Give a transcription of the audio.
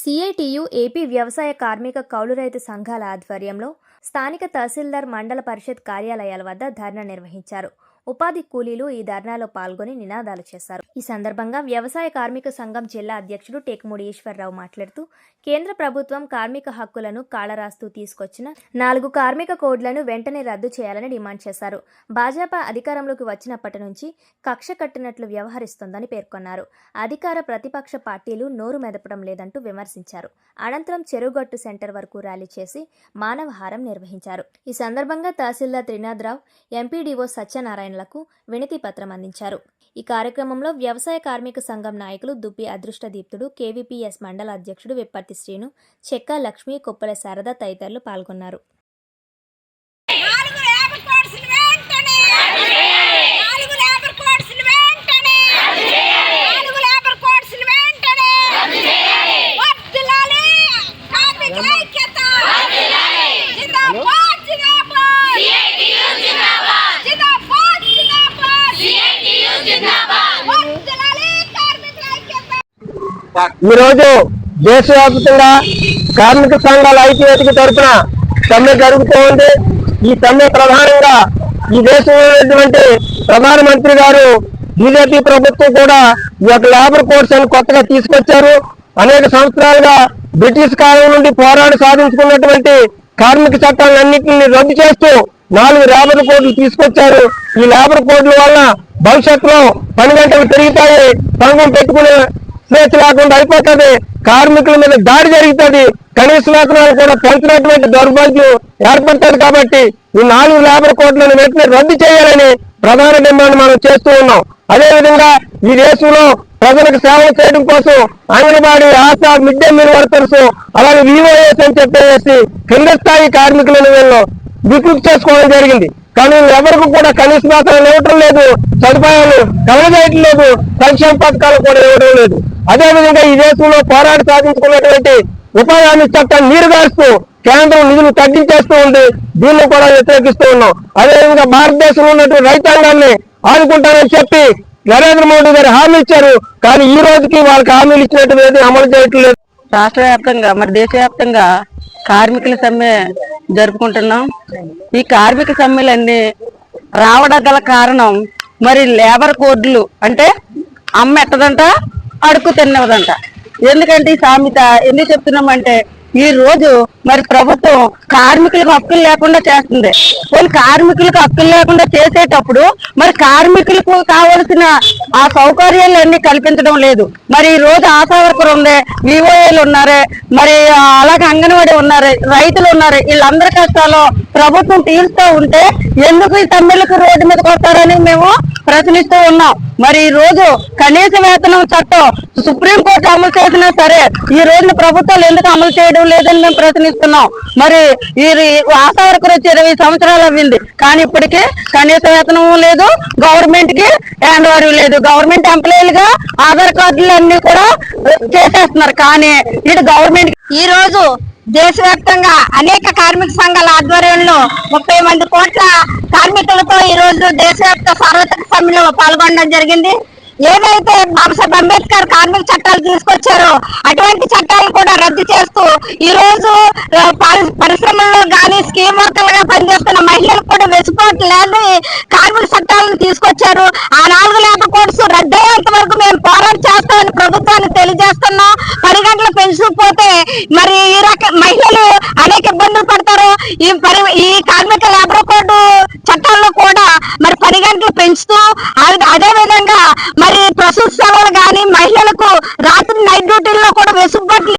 CITU AP వ్యవసాయ కార్మిక కౌలు రైతు సంఘాల ఆధ్వర్యంలో స్థానిక తహసీల్దార్ మండల పరిషత్ కార్యాలయాల వద్ద ధర్నా నిర్వహించారు. ఉపాధి కూలీలు ఈ ధర్నాలో పాల్గొని నినాదాలు చేశారు. ఈ సందర్భంగా వ్యవసాయ కార్మిక సంఘం జిల్లా అధ్యక్షుడు టేకుమూడి ఈశ్వరరావు మాట్లాడుతూ కేంద్ర ప్రభుత్వం కార్మిక హక్కులను కాళరాస్తూ తీసుకొచ్చిన నాలుగు కార్మిక కోడ్లను వెంటనే రద్దు చేయాలని డిమాండ్ చేశారు. భాజపా అధికారంలోకి వచ్చినప్పటి నుంచి కక్ష కట్టినట్లు వ్యవహరిస్తోందని పేర్కొన్నారు. అధికార ప్రతిపక్ష పార్టీలు నోరు మెదపడం లేదంటూ విమర్శించారు. అనంతరం చెరుగట్టు సెంటర్ వరకు ర్యాలీ చేసి మానవహారం నిర్వహించారు. ఈ సందర్భంగా తహసీల్దార్ త్రినాథరావు ఎంపీడీఓ సత్యనారాయణ సత్యనారాయణలకు వినతి పత్రం అందించారు. ఈ కార్యక్రమంలో వ్యవసాయ కార్మిక సంఘం నాయకులు దుబ్బి అదృష్టదీప్తుడు కేవీపీఎస్ మండల అధ్యక్షుడు విప్పర్తి శ్రీను చెక్క లక్ష్మి కొప్పల శారద తదితరులు పాల్గొన్నారు నాలుగు లేబర్ కోడ్స్ని వెంటనే నాలుగు లేబర్ కోడ్స్ని వెంటనే నాలుగు లేబర్ కోడ్స్ని వెంటనే వర్ధిల్లాలి కార్మికుల ఐక్యత జిందాబాద్ జిందాబాద్ జిందాబాద్ జిందాబాద్ వర్ధిల్లాలి కార్మికుల ఐక్యత ఈరోజు దేశవ్యాప్తంగా కార్మిక సంఘాల ఐక్యతకి తరఫున సమ్మె జరుగుతూ ఉంది. ఈ సమ్మె ప్రధానంగా ఈ దేశంలో ప్రధానమంత్రి గారు బీజేపీ ప్రభుత్వం కూడా ఈ యొక్క లేబర్ కోడ్స్ అని కొత్తగా తీసుకొచ్చారు. అనేక సంవత్సరాలుగా బ్రిటిష్ కాలం నుండి పోరాడి సాధించుకున్నటువంటి కార్మిక చట్టాలన్నింటినీ రద్దు చేస్తూ నాలుగు లేబర్ కోడ్లు తీసుకొచ్చారు. ఈ లేబర్ కోడ్ల వల్ల భవిష్యత్తులో పని గంటలు పెరుగుతాయి. సంఘం పెట్టుకునే స్వేచ్ఛ లేకుండా అయిపోతుంది. కార్మికుల మీద దాడి జరుగుతుంది. కనీస వేతనాలు కూడా పెంచినటువంటి దౌర్భాగ్యం ఏర్పడుతుంది కాబట్టి ఈ నాలుగు లేబర్ కోట్లను వెంటనే రద్దు చేయాలని ప్రధాన డిమాండ్ మనం చేస్తూ ఉన్నాం. అదేవిధంగా ఈ దేశంలో ప్రజలకు సేవలు చేయడం కోసం anganwadi ASHA mid day meal workers అలాగే వివోఎస్ అని చెప్పేసి కింద స్థాయి కార్మికులను వీళ్ళు వికృతి చేసుకోవడం జరిగింది. కానీ ఎవరికి కూడా కనీస వేతనాలు ఇవ్వటం లేదు. సదుపాయాలు కలగజేయటం లేదు. సంక్షేమ పథకాలు కూడా ఇవ్వడం లేదు. అదేవిధంగా ఈ దేశంలో పోరాట సాధించుకున్నటువంటి ఉపాధి హామీ నీరు నీరుగారుస్తూ కేంద్రం నిధులు తగ్గించేస్తూ ఉంది. దీన్ని కూడా వ్యతిరేకిస్తూ ఉన్నాం. అదేవిధంగా భారతదేశంలో ఉన్నటువంటి రైతాంగాన్ని ఆదుకుంటారని చెప్పి నరేంద్ర మోడీ గారు హామీ ఇచ్చారు. కానీ ఈ రోజుకి వాళ్ళకి హామీలు ఇచ్చినట్టు అమలు చేయట్లేదు. రాష్ట్ర వ్యాప్తంగా మరి దేశవ్యాప్తంగా కార్మికుల సమ్మె జరుపుకుంటున్నాం. ఈ కార్మిక సమ్మెలన్నీ రావడం గల కారణం మరి లేబర్ కోడ్లు అంటే అమ్మ ఎట్టదంట అడుక్కు తిన్నదంట ఎందుకంటే ఈ సామెత ఎందుకు చెప్తున్నామంటే ఈ రోజు మరి ప్రభుత్వం కార్మికులకు హక్కులు లేకుండా చేస్తుంది. పోనీ కార్మికులకు హక్కులు లేకుండా చేసేటప్పుడు మరి కార్మికులకు కావలసిన ఆ సౌకర్యాలు అన్ని కల్పించడం లేదు. మరి ఈ రోజు ఆశా వర్కర్ ఉంది వివోఏలు ఉన్నారే మరి అలాగే అంగన్వాడీ ఉన్నారే రైతులు ఉన్నారే వీళ్ళందరి కష్టాలు ప్రభుత్వం తీరుస్తూ ఉంటే ఎందుకు ఈ తమ్మిళ్ళకు రోడ్డు మీదకి వస్తారని మేము ప్రశ్నిస్తూ ఉన్నాం. మరి ఈ రోజు కనీస వేతనం చట్టం సుప్రీంకోర్టు అమలు చేసినా సరే ఈ రోజున ప్రభుత్వాలు ఎందుకు అమలు చేయడం లేదని మేము ప్రశ్నిస్తున్నాం. మరి ఈ ఈ ఆశా వర్కర్ వచ్చి ఇరవై సంవత్సరాలు అవ్వింది. కానీ ఇప్పటికీ కనీస వేతనం లేదు గవర్నమెంట్కి హ్యాండ్ లేదు. గవర్నమెంట్ ఎంప్లాయీలుగా ఆధార్ కార్డులు అన్ని కూడా చేసేస్తున్నారు. కానీ ఇటు గవర్నమెంట్ ఈ రోజు దేశవ్యాప్తంగా అనేక కార్మిక సంఘాల ఆధ్వర్యంలో ముప్పై మంది కోట్ల కార్మికులతో ఈ రోజు దేశవ్యాప్త సార్వత్రిక సమ్మెలో పాల్గొనడం జరిగింది. ఏదైతే బాబాసాహెబ్ అంబేద్కర్ కార్మిక చట్టాలు తీసుకొచ్చారో అటువంటి చట్టాలు కూడా రద్దు చేస్తూ ఈ రోజు పరి- పరిశ్రమల్లో కానీ స్కీమ్ వర్కర్లుగా పనిచేస్తున్న మహిళలకు కూడా వెసులుబాటు లేని కార్మిక చట్టాలను తీసుకొచ్చారు. ఆ నాలుగు లేబర్ కోడ్స్ రద్దయ్యేంత వరకు మేము పోరాటం చేస్తామని ప్రభుత్వానికి తెలియజేస్తున్నాం. తీసుకుపోతే మరి ఈ రక మహిళలు అనేక ఇబ్బందులు పడతారు. ఈ పరి ఈ కార్మిక లేబర్ కోడ్ చట్టాల్లో కూడా మరి పని